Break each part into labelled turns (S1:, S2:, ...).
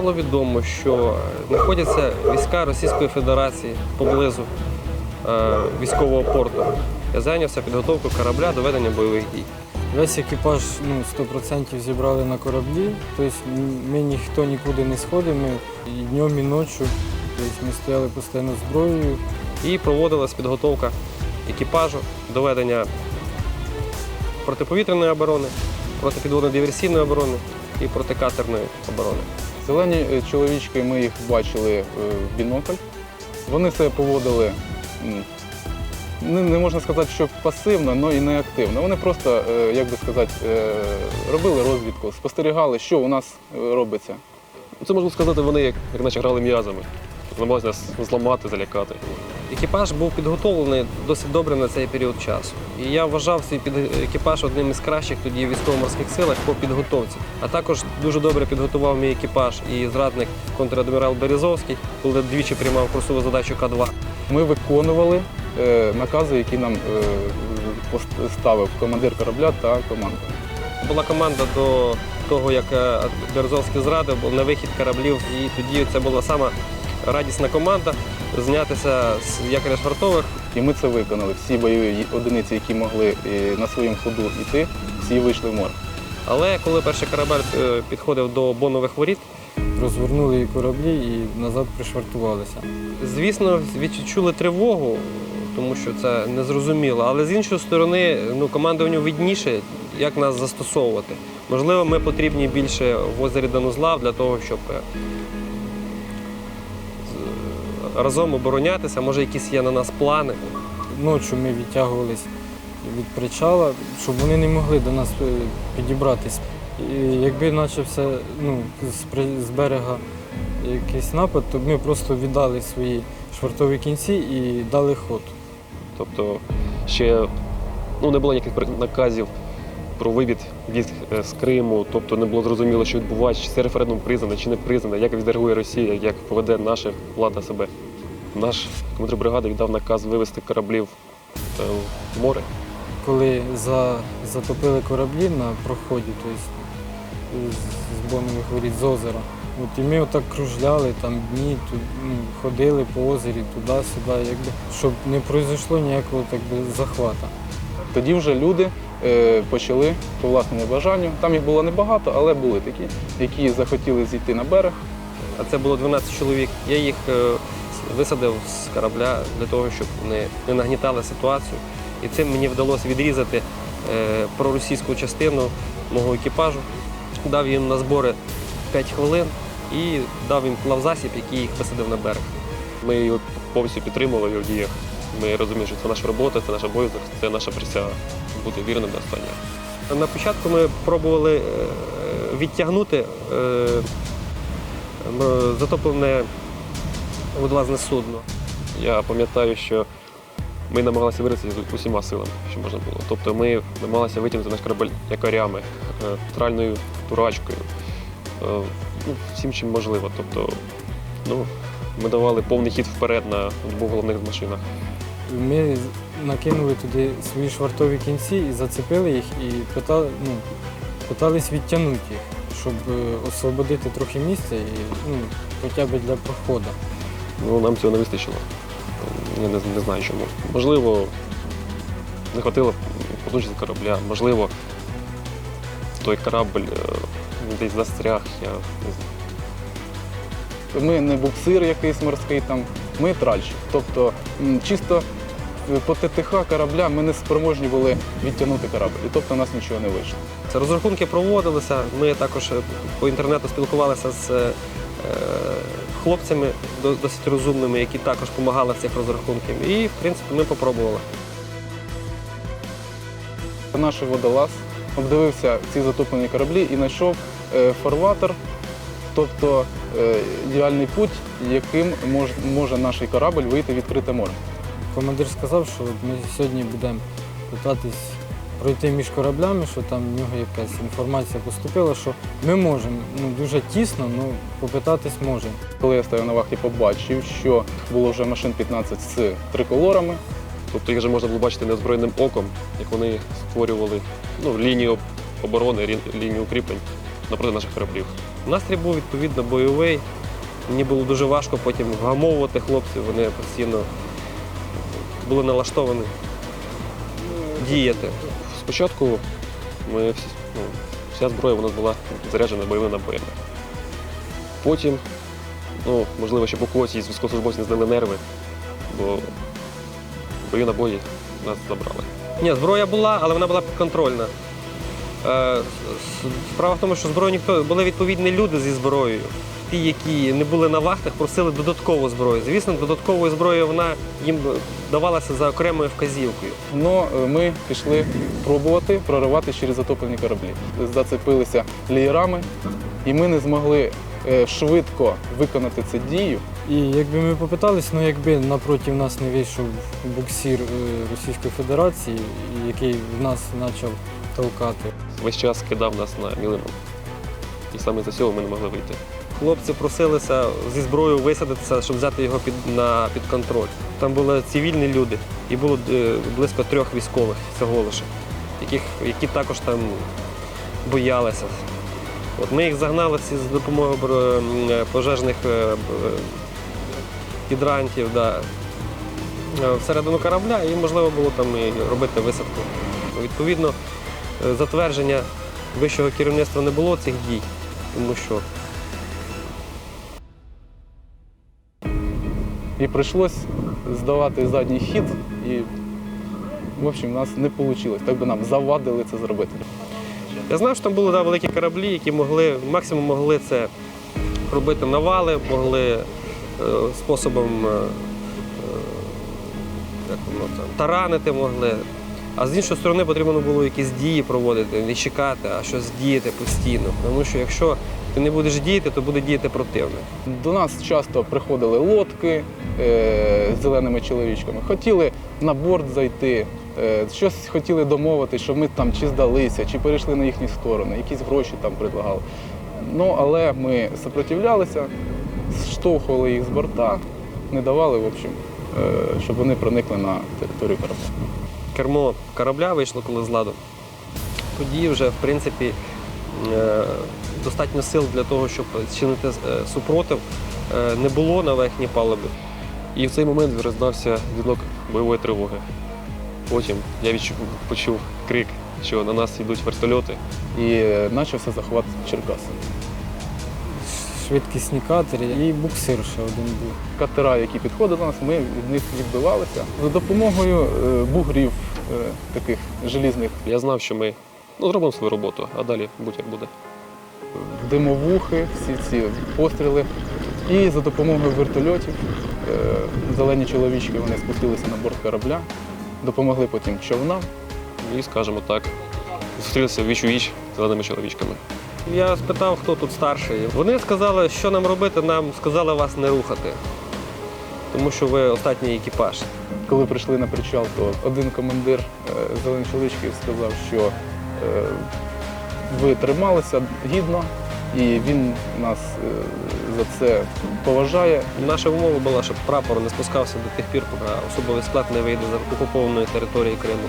S1: стало відомо, що знаходяться війська Російської Федерації поблизу е, військового порту, я зайнявся підготовкою корабля до ведення бойових дій.
S2: Весь екіпаж ну, 100% зібрали на кораблі, тобто ми ніхто нікуди не сходив, ми і днем, і ночі. Тобто ми стояли постійно зброєю.
S1: І проводилась підготовка екіпажу до ведення протиповітряної оборони, протипідводно-диверсійної оборони і протикатерної оборони.
S3: Зелені е, чоловічки, ми їх бачили е, в бінокль. Вони себе поводили, не, можна сказати, що пасивно, але і не активно. Вони просто, е, як би сказати, робили розвідку, спостерігали, що у нас робиться.
S4: Це можна сказати, вони як, як наче грали м'язами. Намагалися нас зламати, залякати.
S1: Екіпаж був підготовлений досить добре на цей період часу. І я вважав свій під- екіпаж одним із кращих тоді військово-морських силах по підготовці. А також дуже добре підготував мій екіпаж і зрадник контрадмірал Березовський, коли двічі приймав курсову задачу К-2.
S3: Ми виконували е, накази, які нам е, пост- ставив командир корабля та команда.
S1: Була команда до того, як е, Березовський зрадив, був на вихід кораблів. І тоді це була сама радісна команда знятися з якоря швартових.
S3: І ми це виконали. Всі бойові одиниці, які могли е, на своєму ходу йти, всі вийшли в море.
S1: Але коли перший корабель е, підходив до бонових воріт,
S2: Розвернули кораблі і назад пришвартувалися.
S1: Звісно, відчули тривогу, тому що це незрозуміло. Але з іншої сторони, ну, командуванню видніше, як нас застосовувати. Можливо, ми потрібні більше в озері Данузлав для того, щоб е, разом оборонятися. Може, якісь є на нас плани.
S2: Ночі ми відтягувались від причала, щоб вони не могли до нас е, підібратись. І якби почався ну, з, берега якийсь напад, то ми просто віддали свої швартові кінці і дали ход.
S4: Тобто ще ну, не було ніяких наказів про вивід військ е, з Криму, тобто не було зрозуміло, що відбувається, чи це референдум признане, чи не признане, як відреагує Росія, як поведе наша влада себе. Наш командир бригади віддав наказ вивести кораблів е, в море.
S2: Коли за, затопили кораблі на проході, тобто з, Бонових воріт з озера. От і ми отак кружляли там дні, тут, ну, ходили по озері туди-сюди, щоб не пройшло ніякого так би, захвата.
S3: Тоді вже люди почали по власному бажанню. Там їх було небагато, але були такі, які захотіли зійти на берег.
S1: А це було 12 чоловік. Я їх е, висадив з корабля для того, щоб вони не нагнітали ситуацію. І цим мені вдалося відрізати е, проросійську частину мого екіпажу, дав їм на збори 5 хвилин і дав їм плавзасіб, який їх висадив на берег.
S4: Ми його повністю підтримували в діях. Ми розуміємо, що це наша робота, це наш обов'язок, це наша присяга бути вірним до останнього.
S1: На початку ми пробували е, відтягнути е, затоплене водолазне судно.
S4: Я пам'ятаю, що ми намагалися вирізати з усіма силами, що можна було. Тобто ми намагалися витягнути наш корабель якорями, е, тральною турачкою, ну, всім чим можливо. Тобто, ну, ми давали повний хід вперед на двох головних машинах.
S2: Ми накинули туди свої швартові кінці і зацепили їх і питали, ну, питались відтягнути їх, щоб е, освободити трохи місця і ну, хоча б для проходу.
S4: Ну, нам цього не вистачило. Я не, не знаю чому. Можливо, не хватило потужності корабля, можливо, той корабль е, десь застряг, я не знаю.
S3: Ми не буксир якийсь морський там, ми тральщик. Тобто чисто по ТТХ корабля ми не спроможні були відтягнути корабль. І тобто у нас нічого не вийшло.
S1: Це розрахунки проводилися. Ми також е, по інтернету спілкувалися з е, хлопцями досить розумними, які також допомагали в цих розрахунках. І, в принципі, ми попробували.
S3: Наш водолаз обдивився ці затоплені кораблі і знайшов е, фарватер, тобто е, ідеальний путь, яким мож, може наш корабль вийти в відкрите море.
S2: Командир сказав, що ми сьогодні будемо питатись пройти між кораблями, що там в нього якась інформація поступила, що ми можемо ну, дуже тісно, ну попитатись можемо.
S3: Коли я стояв на вахті, побачив, що було вже машин 15 з триколорами.
S4: Тобто їх вже можна було бачити неозброєним оком, як вони створювали ну, лінію оборони, рі- лінію укріплень напроти наших кораблів.
S1: Настрій був відповідно бойовий. Мені було дуже важко потім вгамовувати хлопців. Вони постійно були налаштовані діяти.
S4: Спочатку ми всі, ну, вся зброя у нас була заряджена бойовими набоями. Потім, ну, можливо, щоб у когось із військовослужбовців не знали нерви, бо бойові набої нас забрали.
S1: Ні, зброя була, але вона була підконтрольна. Е, Справа в тому, що зброю ніхто були відповідні люди зі зброєю. Ті, які не були на вахтах, просили додаткову зброю. Звісно, додатковою зброєю вона їм давалася за окремою вказівкою.
S3: Но е, ми пішли пробувати проривати через затоплені кораблі. Зацепилися лієрами, і ми не змогли е, швидко виконати цю дію.
S2: І якби ми попитались, ну якби напроти нас не вийшов буксир е, Російської Федерації, який в нас почав толкати.
S4: Весь час кидав нас на мілину. І саме за цього ми не могли вийти.
S1: Хлопці просилися зі зброєю висадитися, щоб взяти його під, на, під контроль. Там були цивільні люди і було е, близько трьох військових всього лише, яких, які також там боялися. От ми їх загнали всі з допомогою е, пожежних е, гідрантів да, всередину корабля, і можливо було там і робити висадку. Відповідно, затвердження вищого керівництва не було цих дій, тому що
S3: І прийшлось здавати задній хід, і в общем, у нас не вийшло. Так би нам завадили це зробити.
S1: Я знав, що там були да, великі кораблі, які могли, максимум могли це робити навали, могли е, способом е, е, як воно там, таранити могли. А з іншої сторони потрібно було якісь дії проводити, не чекати, а щось діяти постійно. Тому що якщо ти не будеш діяти, то буде діяти противник.
S3: До нас часто приходили лодки е, з зеленими чоловічками, хотіли на борт зайти, е, щось хотіли домовити, щоб ми там чи здалися, чи перейшли на їхні сторони, якісь гроші там предлагали. Ну, але ми сопротивлялися, штовхували їх з борта, не давали, в общем, е, щоб вони проникли на територію корабля.
S1: кермо корабля вийшло коли з ладу, тоді вже, в принципі, достатньо сил для того, щоб чинити е, супротив, е, не було на верхній палубі.
S4: І в цей момент роздався дзвінок бойової тривоги. Потім я відчув, почув крик, що на нас йдуть вертольоти.
S3: І е, почався захват Черкас.
S2: Швидкісні катери і буксир ще один був.
S3: катера, які підходили до нас, ми від них відбивалися за допомогою е, бугрів е, таких желізних
S4: Я знав, що ми ну, зробимо свою роботу, а далі будь-як буде.
S3: димовухи, всі ці постріли. І за допомогою вертольотів е, зелені чоловічки вони спустилися на борт корабля, допомогли потім човнам.
S4: І, скажімо так, зустрілися віч у віч з зеленими чоловічками.
S1: Я спитав, хто тут старший. Вони сказали, що нам робити, нам сказали вас не рухати, тому що ви останній екіпаж.
S3: Коли прийшли на причал, то один командир е, зелених чоловічків сказав, що ви трималися гідно, і він нас е, за це поважає.
S1: Наша умова була, щоб прапор не спускався до тих пір, поки особовий склад не вийде з окупованої території Криму.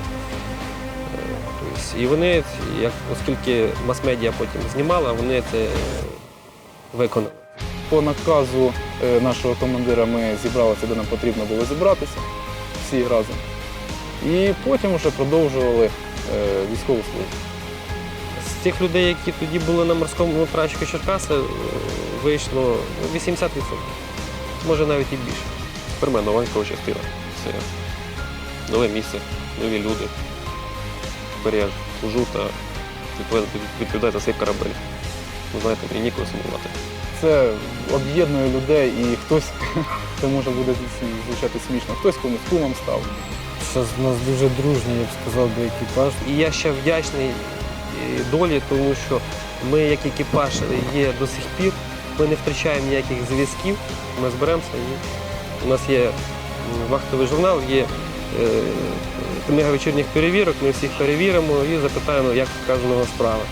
S1: Е, тобто, І вони, як, оскільки мас-медіа потім знімала, вони це е, виконали.
S3: По наказу е, нашого командира ми зібралися, де нам потрібно було зібратися всі разом. І потім вже продовжували е, військову службу.
S1: З тих людей, які тоді були на морському прачку Черкаси, е, вийшло ну, 80%, може навіть і більше.
S4: Тепер військова частина. Це нове місце, нові люди. Тепер я служу та відповідаю- відповідаю за цей корабель. Ви знаєте, мені ніколи сумувати.
S3: Це об'єднує людей і хтось, це може буде звучати смішно, хтось комусь кумом став.
S2: Зараз у нас дуже дружній, я б сказав, би екіпаж.
S1: І я ще вдячний е, долі, тому що ми, як екіпаж, є до сих пір. Ми не втрачаємо ніяких зв'язків. Ми зберемося і у нас є вахтовий журнал, є е, книга вечірніх перевірок. Ми всіх перевіримо і запитаємо, як в кожного справа.